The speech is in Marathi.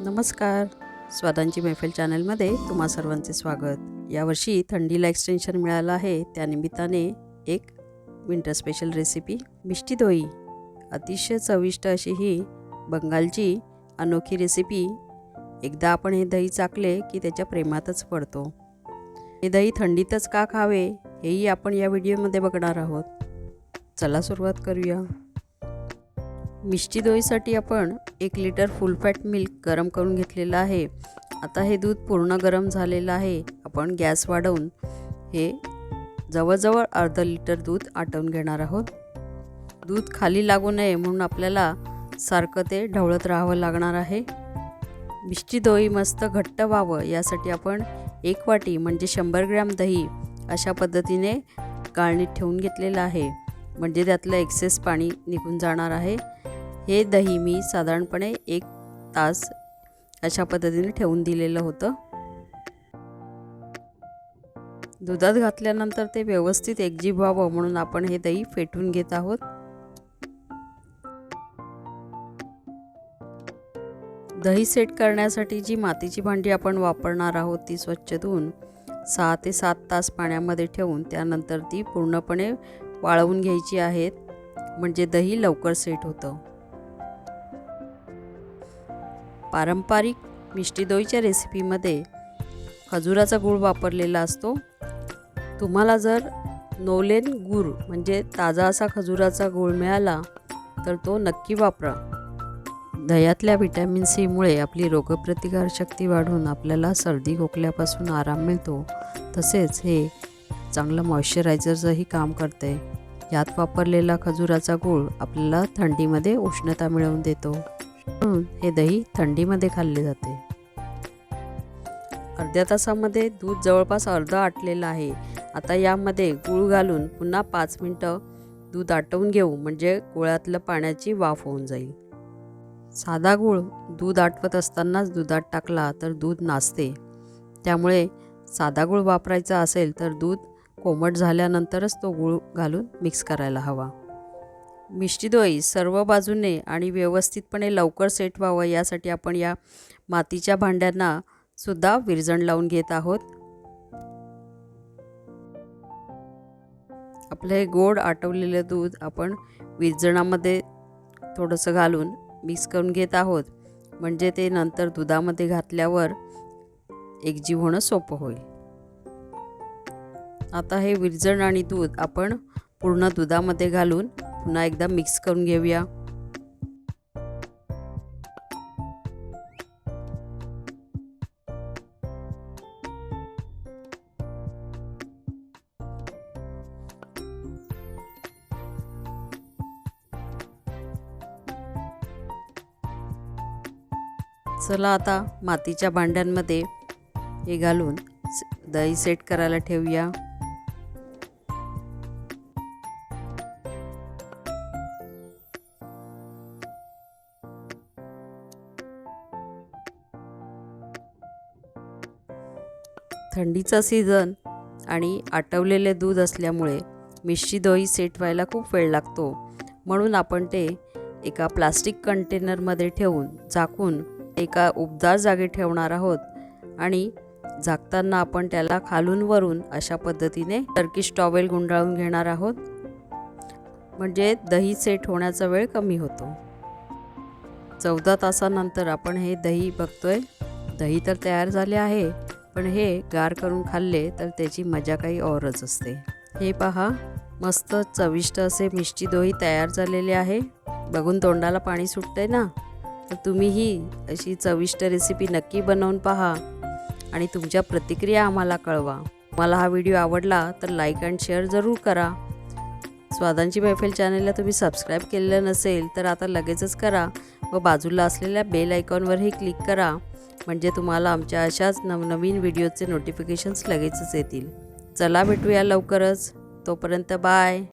नमस्कार. स्वादांची मैफिल चॅनलमध्ये तुम्हा सर्वांचे स्वागत. यावर्षी थंडीला एक्सटेन्शन मिळालं आहे. त्यानिमित्ताने एक विंटर स्पेशल रेसिपी मिष्टी दोई. अतिशय चविष्ट अशी ही बंगालची अनोखी रेसिपी एकदा आपण हे दही चाकले की त्याच्या प्रेमातच पडतो. हे दही थंडीतच का खावे हेही आपण या व्हिडिओमध्ये बघणार आहोत. चला सुरुवात करूया. मिष्टी दोईसाठी आपण एक लिटर फुल फॅट मिल्क गरम करून घेतलेलं आहे. आता हे दूध पूर्ण गरम झालेलं आहे. आपण गॅस वाढवून हे जवळजवळ अर्ध लिटर दूध आटवून घेणार आहोत. दूध खाली लागू नये म्हणून आपल्याला सारखं ते ढवळत राहावं लागणार आहे. मिष्टी दोई मस्त घट्ट व्हावं यासाठी आपण एक वाटी म्हणजे शंभर ग्रॅम दही अशा पद्धतीने गाळणीत ठेवून घेतलेलं आहे. म्हणजे त्यातलं एक्सेस पाणी निघून जाणार आहे. हे दही मी साधारणपणे एक तास अशा पद्धतीने ठेवून दिलेलं होतं. दुधात घातल्यानंतर ते व्यवस्थित एकजीव व्हावं म्हणून आपण हे दही फेटून घेत आहोत. दही सेट करण्यासाठी जी मातीची भांडी आपण वापरणार आहोत ती स्वच्छ धुवून सहा ते सात तास पाण्यामध्ये ठेवून त्यानंतर ती पूर्णपणे वाळवून घ्यायची आहेत. म्हणजे दही लवकर सेट होतं. पारंपरिक मिष्टी दोईच्या रेसिपीमध्ये खजुराचा गूळ वापरलेला असतो. तुम्हाला जर नोलेन गूळ म्हणजे ताजा असा खजुराचा गूळ मिळाला तर तो नक्की वापरा. दह्यातल्या व्हिटॅमिन सीमुळे आपली रोगप्रतिकारशक्ती वाढून आपल्याला सर्दी खोकल्यापासून आराम मिळतो. तसेच हे चांगलं मॉइश्चरायझरचंही काम करते. यात वापरलेला खजुराचा गूळ आपल्याला थंडीमध्ये उष्णता मिळवून देतो. म्हणून हे दही थंडीमध्ये खाल्ले जाते. अर्ध्या तासामध्ये दूध जवळपास अर्ध आटलेलं आहे. आता यामध्ये गूळ घालून पुन्हा पाच मिनटं दूध आटवून घेऊ म्हणजे गुळातलं पाण्याची वाफ होऊन जाईल. साधा गूळ दूध आटवत असतानाच दुधात टाकला तर दूध नाचते त्यामुळे साधा गूळ वापरायचा असेल तर दूध कोमट झाल्यानंतरच तो गूळ घालून मिक्स करायला हवा. मिष्टी दोई सर्व बाजूने आणि व्यवस्थितपणे लवकर सेट व्हावं यासाठी आपण या मातीच्या भांड्यांना सुद्धा विरजण लावून घेत आहोत. आपलं हे गोड आटवलेलं दूध आपण विरजणामध्ये थोडंसं घालून मिक्स करून घेत आहोत. म्हणजे ते नंतर दुधामध्ये घातल्यावर एकजीव होणं सोपं होईल. आता हे विरजण आणि दूध आपण पूर्ण दुधामध्ये घालून पुन्हा एकदा मिक्स करून घेऊया. चला आता मातीच्या भांड्यांमध्ये हे घालून दही सेट करायला ठेवूया. थंडीचा सीझन आणि आटवलेले दूध असल्यामुळे मिश्री दही सेट व्हायला खूप वेळ लागतो. म्हणून आपण ते एका प्लास्टिक कंटेनरमध्ये ठेवून झाकून एका उबदार जागी ठेवणार आहोत आणि झाकताना आपण त्याला खालून वरून अशा पद्धतीने टर्किश टॉवेल गुंडाळून घेणार आहोत. म्हणजे दही सेट होण्याचा वेळ कमी होतो. चौदा तासानंतर आपण हे दही बघतोय. दही तर तयार झाले आहे. पण हे गार करून खाल्ले तर त्याची मजा काही औरच असते. हे पहा मस्त चविष्ट असे मिष्टी दोही तयार झालेले आहे. बघून तोंडाला पाणी सुटतंय ना? तर तुम्हीही अशी चविष्ट रेसिपी नक्की बनवून पहा आणि तुमच्या प्रतिक्रिया आम्हाला कळवा. मला हा व्हिडिओ आवडला तर लाईक अँड शेअर जरूर करा. स्वादांची मैफिल चॅनलला तुम्ही सबस्क्राईब केलेलं नसेल तर आता लगेचच करा व बाजूला असलेल्या बेल आयकॉनवरही क्लिक करा. म्हणजे तुम्हाला आमच्या अशाच नवनवीन व्हिडिओचे नोटिफिकेशन्स लगेचच येतील. चला भेटूया लवकरच. तोपर्यंत बाय.